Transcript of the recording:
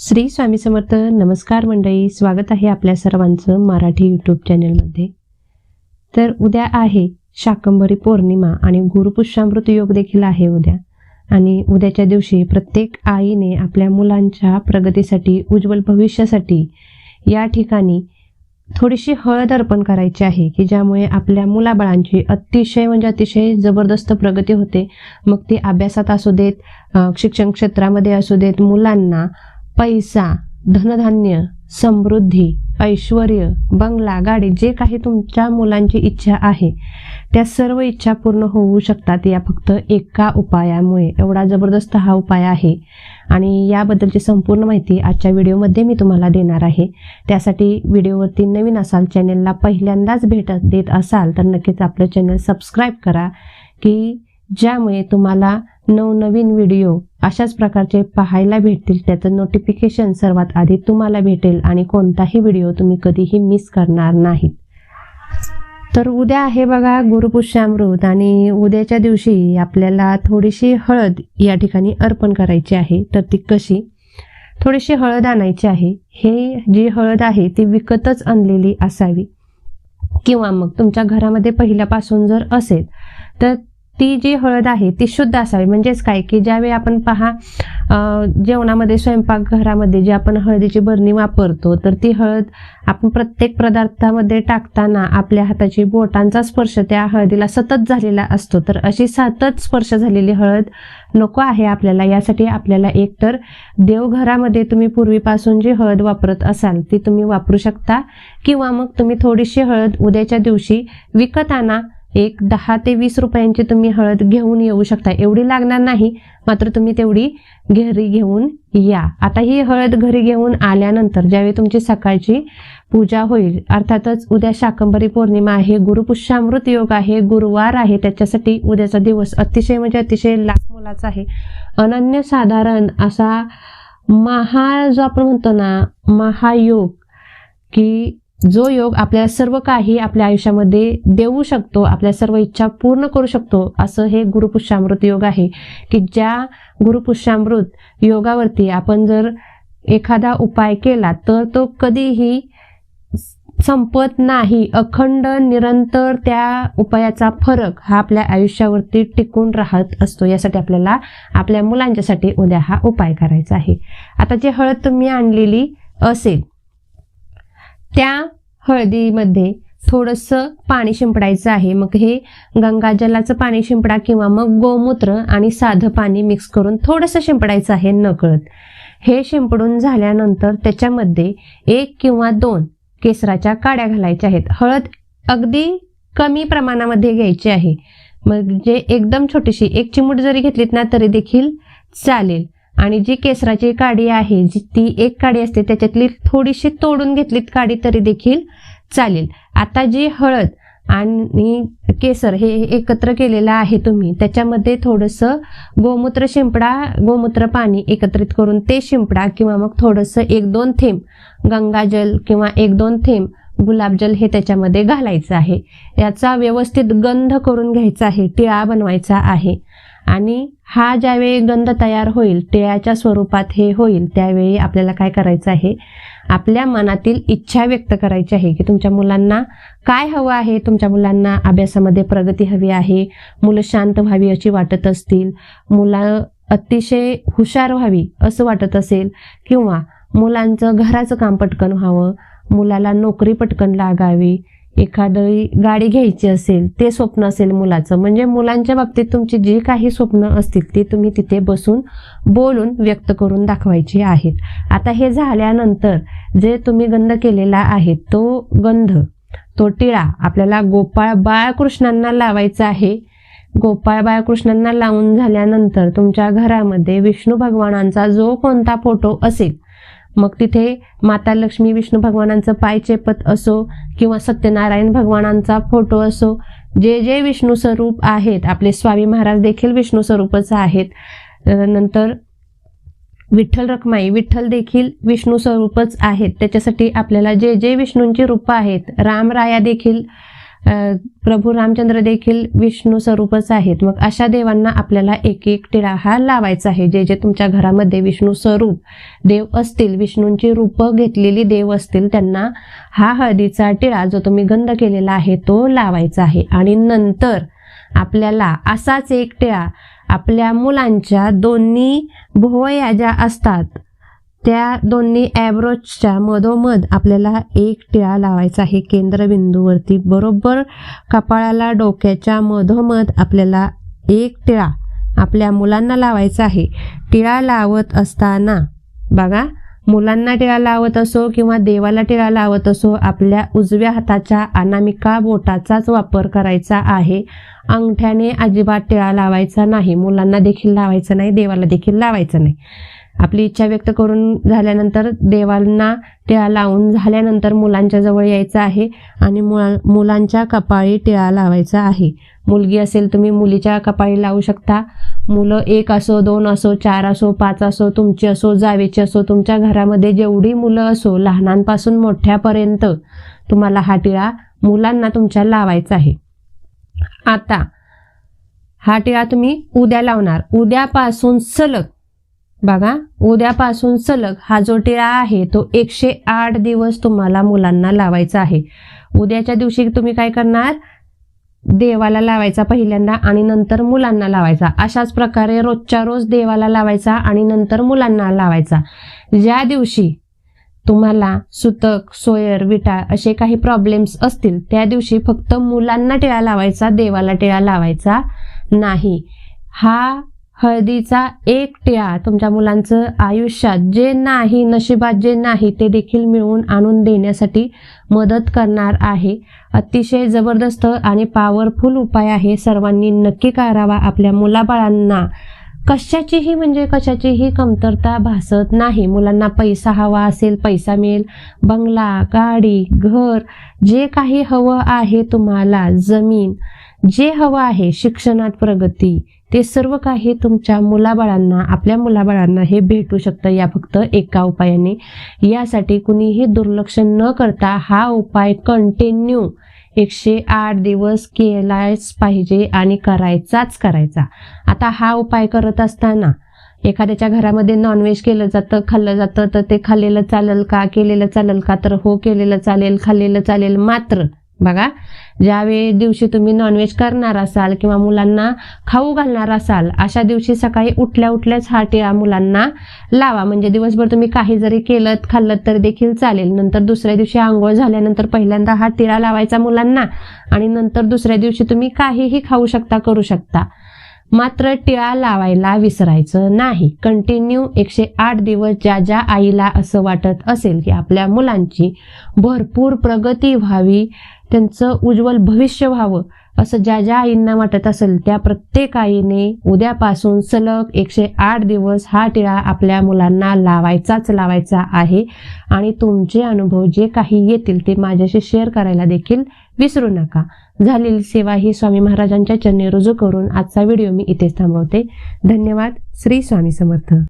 श्री स्वामी समर्थ नमस्कार मंडळी. स्वागत आहे आपल्या सर्वांचं मराठी यूट्यूब चॅनलमध्ये तर उद्या आहे शाकंभरी पौर्णिमा आणि गुरुपुष्यामृत योग देखील आहे उद्या. आणि उद्याच्या दिवशी प्रत्येक आईने आपल्या मुलांच्या प्रगतीसाठी उज्ज्वल भविष्यासाठी या ठिकाणी थोडीशी हळद अर्पण करायची आहे की ज्यामुळे आपल्या मुलाबाळांची अतिशय म्हणजे अतिशय जबरदस्त प्रगती होते. मग ती अभ्यासात असू देत शिक्षण क्षेत्रामध्ये असू देत मुलांना पैसा धनधान्य समृद्धी ऐश्वर बंगला गाडी जे काही तुमच्या मुलांची इच्छा आहे त्या सर्व इच्छा पूर्ण होऊ शकतात. या फक्त एका उपायामुळे. एवढा जबरदस्त हा उपाय आहे. आणि याबद्दलची संपूर्ण माहिती आजच्या व्हिडिओमध्ये मी तुम्हाला देणार आहे. त्यासाठी व्हिडिओवरती नवीन असाल चॅनेलला पहिल्यांदाच भेट देत असाल तर नक्कीच आपलं चॅनल सबस्क्राईब करा की ज्यामुळे तुम्हाला नवनवीन व्हिडिओ अशाच प्रकारचे पाहायला भेटतील. त्याचं नोटिफिकेशन सर्वात आधी तुम्हाला भेटेल आणि कोणताही व्हिडिओ तुम्ही कधीही मिस करणार नाहीत. तर उद्या आहे बघा गुरुपुष्यामृत आणि उद्याच्या दिवशी आपल्याला थोडीशी हळद या ठिकाणी अर्पण करायची आहे. तर ती कशी? थोडीशी हळद आणायची आहे. हे जी हळद आहे ती विकतच आणलेली असावी. किंवा मग तुमच्या घरामध्ये पहिल्यापासून जर असेल तर ती जी हळद आहे ती शुद्ध असावी. म्हणजेच काय? की ज्यावेळी आपण पहा जेवणामध्ये स्वयंपाकघरामध्ये जी आपण हळदीची बरणी वापरतो तर ती हळद आपण प्रत्येक पदार्थामध्ये टाकताना आपल्या हाताची बोटांचा स्पर्श त्या हळदीला सतत झालेला असतो. तर अशी सतत स्पर्श झालेली हळद नको आहे आपल्याला. यासाठी आपल्याला एकतर देवघरामध्ये तुम्ही पूर्वीपासून जी हळद वापरत असाल ती तुम्ही वापरू शकता. किंवा मग तुम्ही थोडीशी हळद उद्याच्या दिवशी विकत आणा एक दहा ते वीस रुपयांची तुम्ही हळद घेऊन येऊ शकता. एवढी लागणार नाही मात्र तुम्ही तेवढी घरी घेऊन या. आता ही हळद घरी घेऊन आल्यानंतर ज्यावेळी तुमची सकाळची पूजा होईल अर्थातच उद्या शाकंभरी पौर्णिमा आहे गुरुपुष्यामृत योग आहे गुरुवार आहे त्याच्यासाठी उद्याचा दिवस अतिशय म्हणजे अतिशय लाख मोलाचा आहे. अनन्य साधारण असा महा जो आपण म्हणतो ना महायोग की जो योग आपल्याला सर्व काही आपल्या आयुष्यामध्ये देऊ शकतो आपल्या सर्व इच्छा पूर्ण करू शकतो असं हे गुरुपुष्यामृत योग आहे. की ज्या गुरुपुष्यामृत योगावरती आपण जर एखादा उपाय केला तर तो कधीही संपत नाही. अखंड निरंतर त्या उपायाचा फरक हा आपल्या आयुष्यावरती टिकून राहत असतो. यासाठी आपल्याला आपल्या मुलांच्यासाठी उद्या हा उपाय करायचा आहे. आता जी हळद तुम्ही आणलेली असेल त्या हळदीमध्ये थोडंसं पाणी शिंपडायचं आहे. मग हे गंगाजलाचं पाणी शिंपडा किंवा मग गोमूत्र आणि साधं पाणी मिक्स करून थोडंसं शिंपडायचं आहे नकळत. हे शिंपडून झाल्यानंतर त्याच्यामध्ये एक किंवा दोन केसराच्या काड्या घालायच्या आहेत. हळद अगदी कमी प्रमाणामध्ये घ्यायची आहे. म्हणजे एकदम छोटीशी एक चिमूट जरी घेतलीत ना तरी देखील चालेल. आणि जी केसराची काडी आहे जी ती एक काडी असते त्याच्यातली थोडीशी तोडून घेतलीत काडी तरी देखील चालेल. आता जी हळद आणि केसर हे एकत्र केलेलं आहे तुम्ही त्याच्यामध्ये थोडंसं गोमूत्र शिंपडा गोमूत्र पाणी एकत्रित करून ते शिंपडा किंवा मग थोडंसं एक दोन थेंब गंगाजल किंवा एक दोन थेंब गुलाबजल हे त्याच्यामध्ये घालायचं आहे. याचा व्यवस्थित गंध करून घ्यायचा आहे टिळा बनवायचा आहे. आणि हा ज्यावेळी गंध तयार होईल टिळ्याच्या स्वरूपात हे होईल त्यावेळी आपल्याला काय करायचं आहे? आपल्या मनातील इच्छा व्यक्त करायची आहे की तुमच्या मुलांना काय हवं आहे? तुमच्या मुलांना अभ्यासामध्ये प्रगती हवी आहे मुलं शांत व्हावी अशी वाटत असतील मुलं अतिशय हुशार व्हावी असं वाटत असेल किंवा मुलांचं घराचं काम पटकन व्हावं मुलाला नोकरी पटकन लागावी एखादी गाडी घ्यायची असेल ते स्वप्न असेल मुलाचं. म्हणजे मुलांच्या बाबतीत तुमची जी काही स्वप्न असतील ती तुम्ही तिथे बसून बोलून व्यक्त करून दाखवायची आहेत. आता हे झाल्यानंतर जे तुम्ही गंध केलेला आहे तो गंध तो टिळा आपल्याला गोपाळ बाळकृष्णांना लावायचा आहे. गोपाळ बाळकृष्णांना लावून झाल्यानंतर तुमच्या घरामध्ये विष्णू भगवानांचा जो कोणता फोटो असेल मग तिथे माता लक्ष्मी विष्णू भगवानांचं पायचेपत असो किंवा सत्यनारायण भगवानांचा फोटो असो जे जे विष्णू स्वरूप आहेत आपले स्वामी महाराज देखील विष्णू स्वरूपच आहेत. नंतर विठ्ठल रखमाई विठ्ठल देखील विष्णू स्वरूपच आहेत. त्याच्यासाठी आपल्याला जे जे विष्णूंची रूपं आहेत रामराया देखील प्रभू रामचंद्र देखील विष्णू स्वरूपच आहेत. मग अशा देवांना आपल्याला एक एक टिळा हा लावायचा आहे. जे जे तुमच्या घरामध्ये विष्णू स्वरूप देव असतील विष्णूंची रूपं घेतलेली देव असतील त्यांना हा हळदीचा टिळा जो तुम्ही गंध केलेला आहे तो लावायचा आहे. आणि नंतर आपल्याला असाच एक टिळा आपल्या मुलांच्या दोन्ही भोवया ज्या असतात त्या दोन्ही ॲब्रोजच्या मधोमध आपल्याला एक टिळा लावायचा आहे केंद्रबिंदूवरती. बरोबर कपाळाला डोक्याच्या मधोमध आपल्याला एक टिळा आपल्या मुलांना लावायचा आहे. टिळा लावत असताना बघा मुलांना टिळा लावत असो किंवा देवाला टिळा लावत असो आपल्या उजव्या हाताच्या अनामिका बोटाचाच वापर करायचा आहे. अंगठ्याने अजिबात टिळा लावायचा नाही. मुलांना देखील लावायचा नाही देवाला देखील लावायचा नाही. आपली इच्छा व्यक्त करून झाल्यानंतर देवांना टिळा लावून झाल्यानंतर मुलांच्या जवळ यायचं आहे आणि मुला मुलांच्या कपाळी टिळा लावायचा आहे. मुलगी असेल तुम्ही मुलीच्या कपाळी लावू शकता. मुलं एक असो दोन असो चार असो पाच असो तुमची असो जावेची असो तुमच्या घरामध्ये जेवढी मुलं असो लहानांपासून मोठ्यापर्यंत तुम्हाला हा टिळा मुलांना तुमच्या लावायचा आहे. आता हा टिळा तुम्ही उद्या लावणार. उद्यापासून सलग बघा उद्यापासून सलग हा जो टिळा आहे तो एकशे आठ दिवस तुम्हाला मुलांना लावायचा आहे. उद्याच्या दिवशी तुम्ही काय करणार? देवाला लावायचा पहिल्यांदा आणि नंतर मुलांना लावायचा. अशाच प्रकारे रोजच्या रोज देवाला लावायचा आणि नंतर मुलांना लावायचा. ज्या दिवशी तुम्हाला सुतक सोयर विटा असे काही प्रॉब्लेम्स असतील त्या दिवशी फक्त मुलांना टिळा लावायचा देवाला टिळा लावायचा नाही. हा हळदीचा एक टिळा तुमच्या मुलांचं आयुष्यात जे नाही नशिबात जे नाही ते देखील मिळवून आणून देण्यासाठी मदत करणार आहे. अतिशय जबरदस्त आणि पॉवरफुल उपाय आहे. सर्वांनी नक्की करावा आपल्या मुलाबाळांना. कशाचीही म्हणजे कशाचीही कमतरता भासत नाही. मुलांना पैसा हवा असेल पैसा मिळेल. बंगला गाडी घर जे काही हवं आहे तुम्हाला जमीन जे हवं आहे शिक्षणात प्रगती ते सर्व काही तुमच्या मुलाबाळांना आपल्या मुलाबाळांना हे भेटू शकतं. या फक्त एका उपायाने. यासाठी कुणीही दुर्लक्ष न करता हा उपाय कंटिन्यू एकशे आठ दिवस केलाच पाहिजे आणि करायचाच करायचा. आता हा उपाय करत असताना एखाद्याच्या घरामध्ये नॉनव्हेज केलं जातं खाल्लं जातं तर ते खाल्लेलं चालेल का? केलेलं चालेल का? तर हो केलेलं चालेल खाल्लेलं चालेल मात्र बघा ज्यावेळी दिवशी तुम्ही नॉनव्हेज करणार असाल किंवा मुलांना खाऊ घालणार असाल अशा दिवशी सकाळी उठल्या उठल्याच हा टिळा मुलांना लावा. म्हणजे दिवसभर तुम्ही काही जरी केलं खाल्लं तरी देखील चालेल. नंतर दुसऱ्या दिवशी आंघोळ झाल्यानंतर पहिल्यांदा हा टिळा लावायचा मुलांना आणि नंतर दुसऱ्या दिवशी तुम्ही काहीही खाऊ शकता करू शकता. मात्र टिळा लावायला विसरायचं नाही. कंटिन्यू एकशे आठ दिवस ज्या ज्या आईला असं वाटत असेल की आपल्या मुलांची भरपूर प्रगती व्हावी त्यांचं उज्ज्वल भविष्य व्हावं असं ज्या ज्या आईंना वाटत असेल त्या प्रत्येक आईने उद्यापासून सलग एकशे आठ दिवस हा टिळा आपल्या मुलांना लावायचाच लावायचा आहे. आणि तुमचे अनुभव जे काही येतील ते माझ्याशी शेअर करायला देखील विसरू नका. झालेली सेवा ही स्वामी महाराजांच्या चरणी रुजू करून आजचा व्हिडिओ मी इथेच थांबवते. धन्यवाद. श्री स्वामी समर्थ.